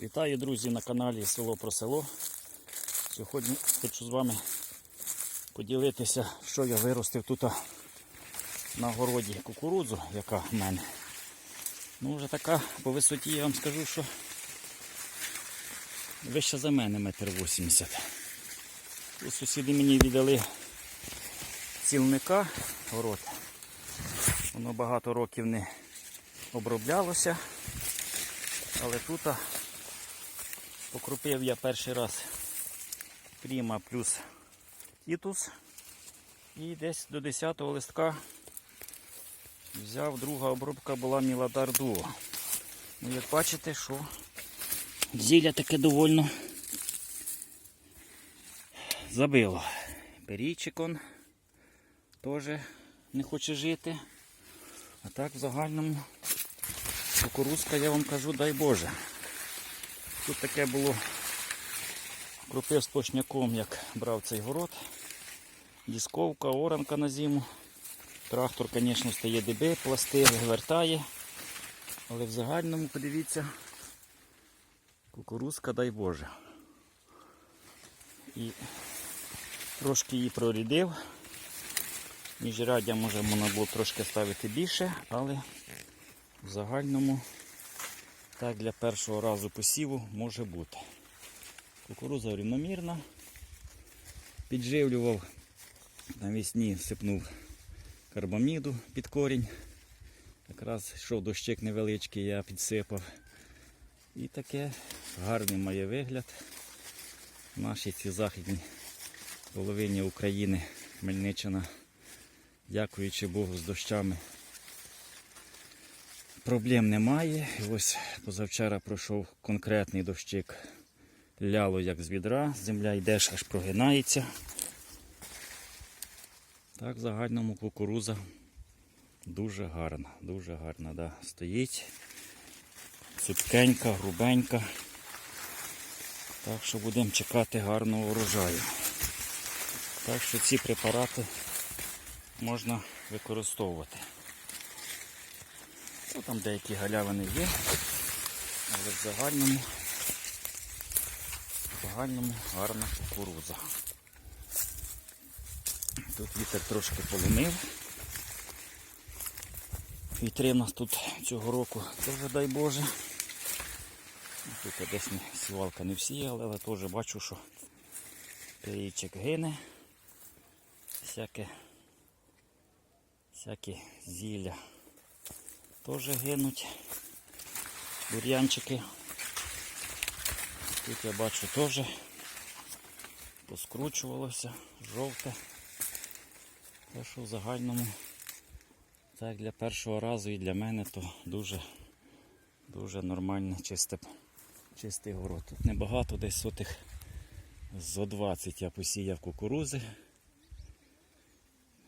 Вітаю, друзі, на каналі Село про село. Сьогодні хочу з вами поділитися, що я виростив тут на городі кукурудзу, яка в мене. Ну, вже така по висоті я вам скажу, що вища за мене метр вісімдесят. Тут сусіди мені віддали цілника город. Воно багато років не оброблялося. Але тут покропив я перший раз Пріма плюс Тітус. І десь до 10 листка взяв друга обробка була Міладар Дуо. Ну, як бачите, що зілля таке довольно забило. Перійчик он теж не хоче жити. А так в загальному кукурузка, я вам кажу, дай Боже. Тут таке було кропив з почняком, як брав цей город. Дісковка, оранка на зиму. Трактор, звісно, стає диби, пласти вертає. Але в загальному, подивіться, кукурузка, дай Боже. І трошки її прорідив. Міжряддя може можна було трошки ставити більше, але в загальному так для першого разу посіву може бути. Кукуруза рівномірна. Підживлював, навесні всипнув карбаміду під корінь. Якраз йшов дощик невеличкий, я підсипав. І таке гарний має вигляд. В нашій цій західній половині України Хмельниччина, дякуючи Богу, з дощами Проблем немає. Ось позавчора пройшов конкретний дощик. Ляло як з відра, земля йдеш, аж прогинається. Так, в загальному кукуруза дуже гарна, дуже гарна, да. стоїть. Цупкенька, грубенька. Так що будемо чекати гарного урожаю. Так що ці препарати можна використовувати. Ну, там деякі галявини є, але в загальному, в загальному гарна кукуруза. Тут вітер трошки поломив. Вітри в нас тут цього року теж дай Боже. Тут десь сівалка не всіяла, але теж бачу, що перічик гине. Всяке, всякі зілля теж гинуть бур'янчики. Тут я бачу теж поскручувалося, жовте. Те, що в загальному, так для першого разу і для мене то дуже дуже нормальний чисте, чистий город. Тут небагато, десь сотих зо 20 я посіяв кукурузи.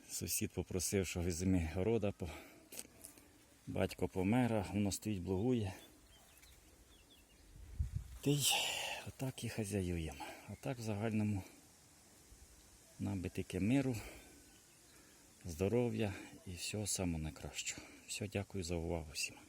Сусід попросив, що візьми города. Батько помер, воно стоїть, блогує. Та й отак і хазяюємо. А так в загальному нам тільки миру, здоров'я і всього самого найкращого. Все, дякую за увагу всім.